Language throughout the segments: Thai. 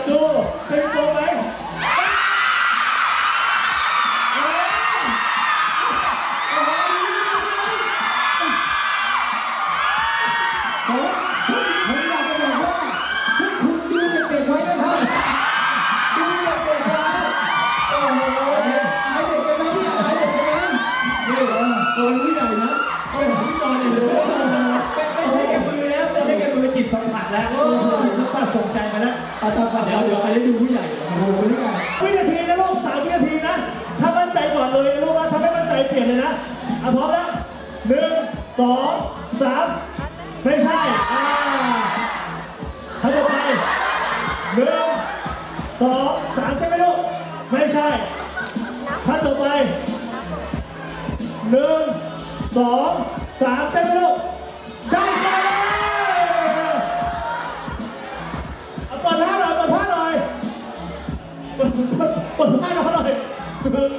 บดูเป็นตัวไหม ดี๋ยวเดี๋ยวไปได้ดูผู้ใหญ่เหรอโอ้โหนี่ไงวินาทีนะลูกสามวินาทีนะ ถ้ามั่นใจก่อนเลยนะลูกนะถ้าไม่มั่นใจเปลี่ยนเลยนะอะพร้อมแล้วหนึ่งสองสามไม่ใช่อ่าท่านต่อไปหนึ่งสองสามใช่ไหมลูกไม่ใช่ท่านต่อไปหนึ่งสองสามใช่ไหมลูก อยเด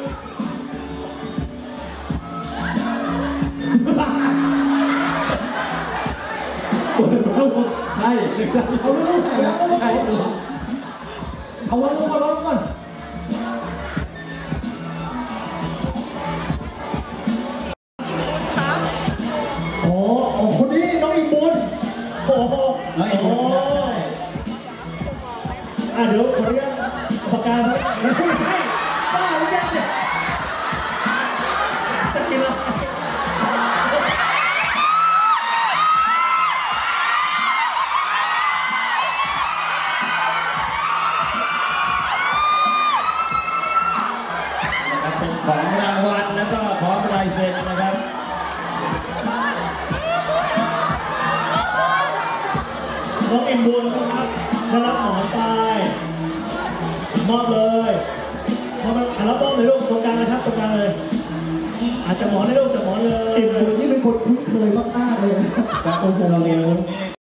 เอาใช่เด็กจะเอาลูกใส่แล้วเอาลูกใช่ใส่เหรอเอาวันลูกเอาวันก่อนโอ้โอ้คนนี้น้องอีกบุญโอ้โหแล้วอีกคนนึงใช่อะเดี๋ยวขออนุญาตปากกาครับแล้วไม่ใช่ บ้าหรือยังเนี่ยสกิลเลยเป็นของรางวัลแล้วก็พร้อมลายเซ็นนะครับน้องเอ็มบุญนะครับได้รับหมอนไปมอบเลย อบอะรับมอบเลยลูกตรงกลางนะครับตรงกลางเลย อาจจะหมอนให้ลูกจะหมอนเลยเอ็มบุญนี่เป็นคนคุ้นเคยมากๆเลยนะจากองค์พงษ์เราเรียนรู้